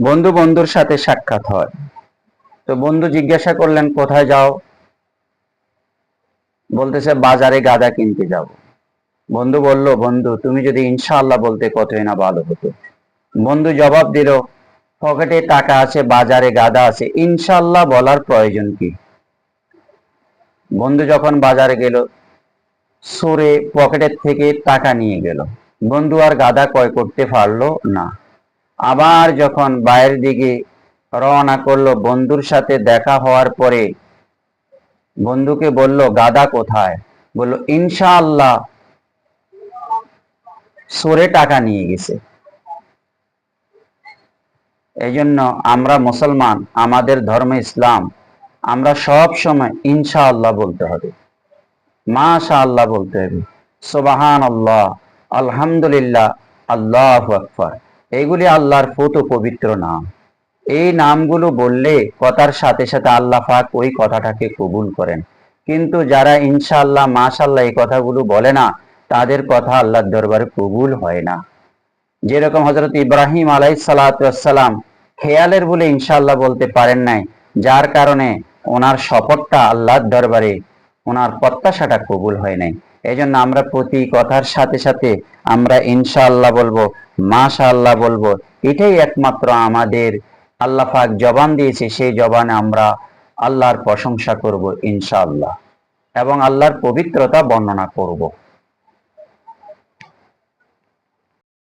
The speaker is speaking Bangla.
বন্ধু বন্ধুর সাথে সাক্ষাৎ হয়। তো বন্ধু জিজ্ঞাসা করলেন, কোথায় যাও? বলতেছে, বাজারে গাঁদা কিনতে যাব। বন্ধু বলল, বন্ধু, তুমি যদি ইনশাআল্লাহ বলতে, কতই না ভালো হতো। বন্ধু জবাব দিল, পকেটে টাকা আছে, বাজারে গাদা আছে, ইনশাআল্লাহ বলার প্রয়োজন কি? বন্ধু যখন বাজারে গেল, সরে পকেটের থেকে টাকা নিয়ে গেল। বন্ধু, আর গাদা ক্রয় করতে পারল না। আবার যখন বাইরের দিকে রওনা করল, বন্ধুর সাথে দেখা হওয়ার পরে বন্ধুকে বলল, গাদা কোথায়? বলল, ইনশাআল্লাহ, সরে টাকা নিয়ে গেছে। এই জন্য আমরা মুসলমান, আমাদের ধর্ম ইসলাম, আমরা সব সময় ইনশাআল্লাহ বলতে হবে। মাশা আল্লাহ বলতে হবে। সুবাহান আল্লাহ আলহামদুলিল্লাহ, আল্লাহ আকবর। এইগুলি আল্লাহর ফুত পবিত্র নাম। এই নামগুলো বললে কথার সাথে সাথে আল্লাহ পাক ওই কথাটাকে কবুল করেন। কিন্তু যারা ইনশাআল্লাহ মাশাল্লাহ এই কথাগুলো বলে না, তাদের কথা আল্লাহর দরবারে কবুল হয় না। যেরকম হজরত ইব্রাহিম আলাই সালাতাম খেয়ালের বলে ইনশাল্লাহ বলতে পারেন নাই, যার কারণে ওনার শপথটা আল্লাহর দরবারে, ওনার প্রত্যাশাটা কবুল হয় নাই। এই জন্য আমরা প্রতি কথার সাথে সাথে আমরা ইনশাআল্লাহ বলব, মাশাআল্লাহ বলব। এটাই একমাত্র আমাদের আল্লাহ পাক জবান দিয়েছে, সেই জবানে আমরা আল্লাহর প্রশংসা করব ইনশাআল্লাহ এবং আল্লাহর পবিত্রতা বর্ণনা করব।